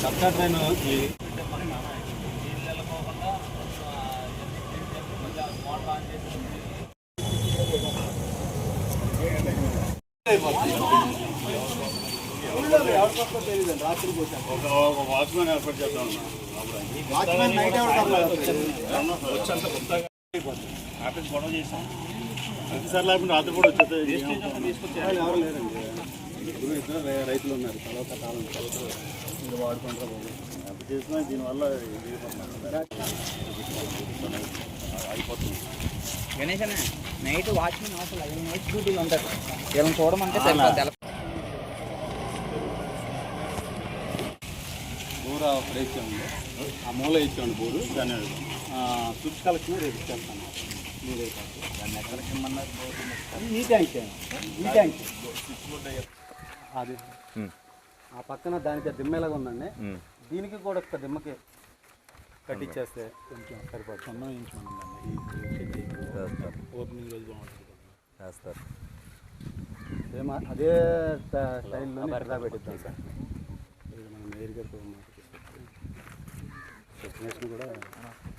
సర్కార్ ట్రైన్ ఈ వాచ్మెన్ ఏర్పాటు చేద్దాం వాచ్మెన్ నైట్ వచ్చేంత కొత్తగా ఆఫీస్ గొడవ చేసాం ప్రతిసారి లేకుండా రాత్రి కూడా వచ్చేది ఎవరు లేరండి. ఇద్దరు రైతులు ఉన్నారు తర్వాత కాలం తర్వాత మీరు వాడుకుంటారు ఎంత చేసినా దీనివల్ల అయిపోతుంది గణేష్ అన్న నైట్ వాచ్మెన్ అసలు ఐదు నైట్ డ్యూటీలు ఉంటారు వీళ్ళని చూడమంటే సరిపోతుంది బోర అక్కడ ఆ మూల ఇచ్చామండి బోరు దాన్ని స్విచ్ కలెక్షన్ రేపు ఇచ్చేస్తాను మీరే దాన్ని ఎక్కడికి ఇమ్మన్నారు ఈ ట్యాంక్ ఈ ట్యాంక్ అది ఆ పక్కన దానికి దిమ్మ ఎలాగ ఉందండి దీనికి కూడా ఒక దిమ్మకి కట్టించేస్తే కొంచెం ఈ ఓపెనింగ్ రోజు బాగుంటుంది చేస్తారు సేమ్ అదే స్ట- స్టైల్లో ఇక్కడ పెట్టిద్దాం సార్. మనం డెస్టినేషన్ కూడా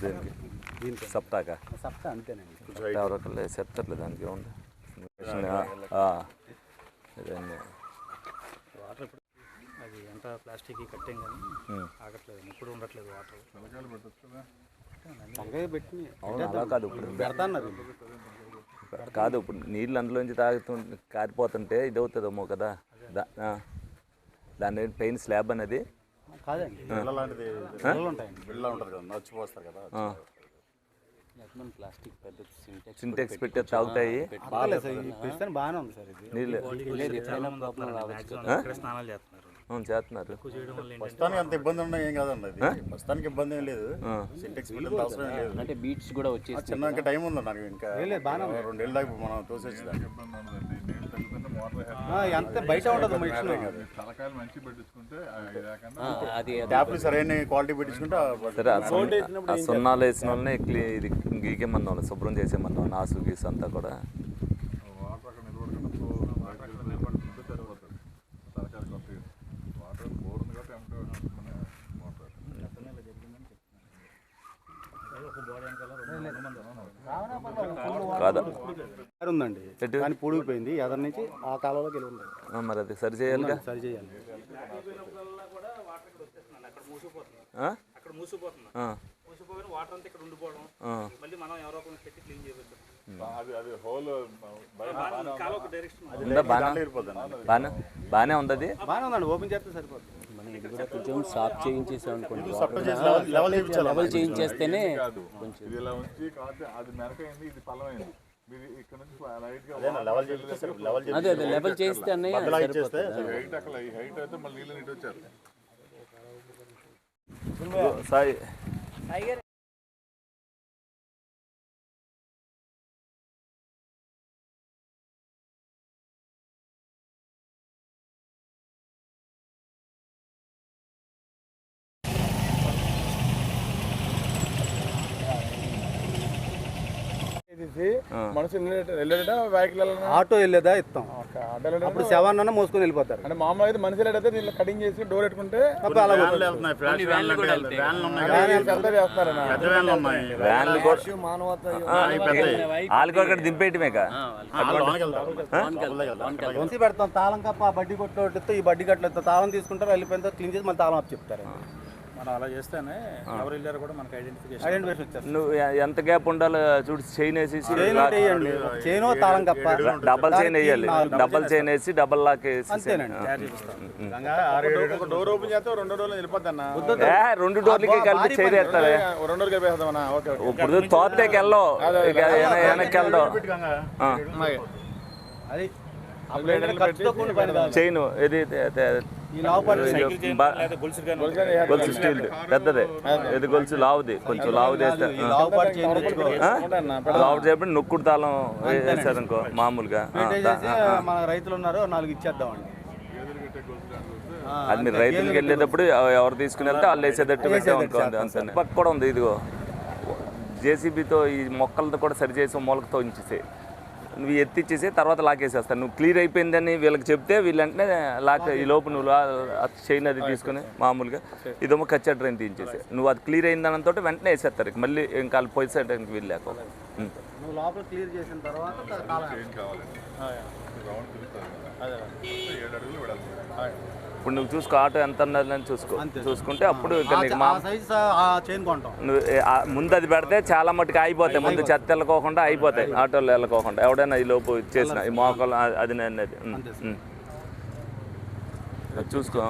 దేనికి. దీనికి. సప్తాక? సప్తా అంతేనండి. ఎవరొకరు చెప్తారులే దానికి ఏముంది? ఇప్పుడు అది ఎంత ప్లాస్టిక్ కట్టాం కానీ. ఆగట్లేదు ఇప్పుడు ఉండట్లేదు వాటర్. కాదు ఇప్పుడు పెడతాన్నారు కాదు ఇప్పుడు నీళ్ళు అందులోంచి తాగుతు కారిపోతుంటే ఇది అవుతుందేమో కదా. దాని పెయిన్ స్లాబ్ అనేది. కాదండి కదా సింటెక్స్ సింటెక్స్ పెట్టి తాగుతాయి. బాగానే ఉంది సార్ ఇది. నీళ్ళు. స్నానాలు చేస్తున్నారు. అవును చేస్తున్నారు. ప్రస్తుతానికి అంత ఇబ్బంది ఉండడం ఏం కాదండి అది. ప్రస్తుతానికి ఇబ్బంది ఏం లేదు. సింటెక్స్ పెట్టిన అవసరం లేదు. అంటే బీట్స్ కూడా వచ్చేసి చిన్న ఇంకా టైం ఉంది నాకు ఇంకా. రెండేళ్ళ దాకా మనం తోసేసి ఎంత బయట ఉండదు అది ట్యాప్లు సరైన క్వాలిటీ పెట్టించుకుంటే సున్నాలు వేసిన వాళ్ళని క్లీ ఇది గీకేమన్నా వాళ్ళు శుభ్రం చేసేమన్నా నాసు గీసు అంతా కూడా వాటర్ అక్కడ నిలబడకుండా ఫ్లో వాటర్ అక్కడ నిలబడుతుంటే సరిపోతుంది తలకాయలు కొత్తగా వాటర్ బోర్ ఉంది కాబట్టి ఎంతో మన వాటర్ కాదా కారు ఉందండి? కానీ పొడిగిపోయింది ఎదరి నుంచి ఆ కాలంలోకి వెళ్ళి ఉంది ఆ, మరి అది సరి చేయాలిగా? సరి చేయాలి. ఆ? అక్కడ మూసిపోతుంది. ఆ. మూసిపోయిన వాటర్ అంతా ఇక్కడ ఉండిపోవడం. ఆ. మళ్ళీ మనం ఎవరో ఒకరిని పెట్టి క్లీన్ చేయవచ్చు అది అది హోల్ బయట కాలువ ఒక డైరెక్షన్ ఉందా. బాగానే? బాగానే? బాగానే ఉంది అది? బాగానే ఉందండి. ఓపెన్ చేస్తే సరిపోతుంది కూడా కొంచెం సాఫ్ చేయించేసాం అనుకోండి. లెవెల్ చేయించేస్తేనే కాదు. అది లెవెల్ చేస్తే సరి- లెవెల్ అదే అదే లెవెల్ చేస్తే అన్నయ్య బద్దలాగా ఇచ్చేస్తే హైట్ అక్కడ ఈ హైట్ అయితే మళ్ళీ నీళ్ళు ఇటు వచ్చారు సాయి మనసు వెళ్ళేట వెహికల్ ఆటో వెళ్ళేదా ఇస్తాం అప్పుడు సెవెన్ అన్న మోసుకొని వెళ్ళిపోతారు. అంటే మామూలు అయితే మనిషి వెళ్ళేటైతే దీనిలో కటింగ్ చేసి డోర్ పెట్టుకుంటే. వాళ్ళకి. వంశీ పెడతాం తాళం కప్ప ఆ బడ్డీ కొట్టు ఈ బడ్డీ కట్టలు తాళం తీసుకుంటారు వెళ్ళిపోయిన తర్వాత క్లీన్ చేసి మళ్ళీ తాళం అప్ చెప్తారు. మనం అలా చేస్తేనే ఎవరు వెళ్ళారో కూడా మనకి ఐడెంటిఫికేషన్ ఐడెంటిఫికేషన్ వచ్చేస్తుంది. నువ్వు ఎంత గ్యాప్ ఉండాలో చూడు చైన్ వేసేసి చైన్ తాళం కప్ప. డబల్ చైన్ వేయాలి. డబల్ చైన్ వేసి డబల్ లాక్ వేసి అంతేనండి. ఒక డోర్ ఓపెన్ చేస్తే రెండు డోర్లు వెళ్ళిపోద్ది అన్న? ఏ, రెండు డోర్లకి కలిపి చైన్ వేస్తారు రెండు డోర్లు కలిపేస్తామన్నా ఓకే ఓకే. ఇప్పుడు వెళ్ళవు వెనక్కి వెళ్దాం. అది. చైన్ ఇది గొలుసు స్టీల్ పెద్దదే. ఇది గొలుసు లావుది. కొంచెం లావుది లావు చెప్పి నొక్కుడు తాళం మామూలుగా. ఆ, ఆ. మన రైతులు ఉన్నారు నాలుగు ఇచ్చేద్దామండి. అది మీరు రైతులకు వెళ్ళేటప్పుడు ఎవరు తీసుకుని వెళ్తే వాళ్ళు వేసేటట్టు పెట్టాం అనుకోండి అంతే పక్క కూడా ఉంది ఇదిగో. జేసీబీతో ఈ మొక్కలతో కూడా సరి చేసి మూలకతో ఉంచేసే నువ్వు ఎత్తిచ్చేసి తర్వాత లాకేసేస్తాను నువ్వు క్లియర్ అయిపోయిందని వీళ్ళకి చెప్తే వీళ్ళు వెంటనే లాక్ ఈ లోపు నువ్వు చైన్ అది తీసుకుని మామూలుగా ఇదేమో కచ్చా డ్రైన్ తీయించేసి. నువ్వు అది క్లియర్ అయిందనంతో వెంటనే వేసేస్తారు మళ్ళీ ఇంకా వాళ్ళు వీళ్ళు. నువ్వు లోపల క్లియర్ చేసిన తర్వాత కాలం ఇప్పుడు నువ్వు చూసుకో ఆటో ఎంత ఉన్నదని చూసుకో. చూసుకుంటే అప్పుడు నీకు మా నువ్వు ముందు అది పెడితే చాలా మట్టుకు అయిపోతాయి. ముందు చెత్త వెళ్ళకోకుండా అయిపోతాయి. ఆటోలు వెళ్ళకోకుండా. ఎవడైనా ఈ లోపు చేసిన ఈ మోకాలు అది. అది చూసుకో.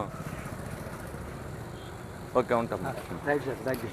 ఓకే ఉంటాం. Thank you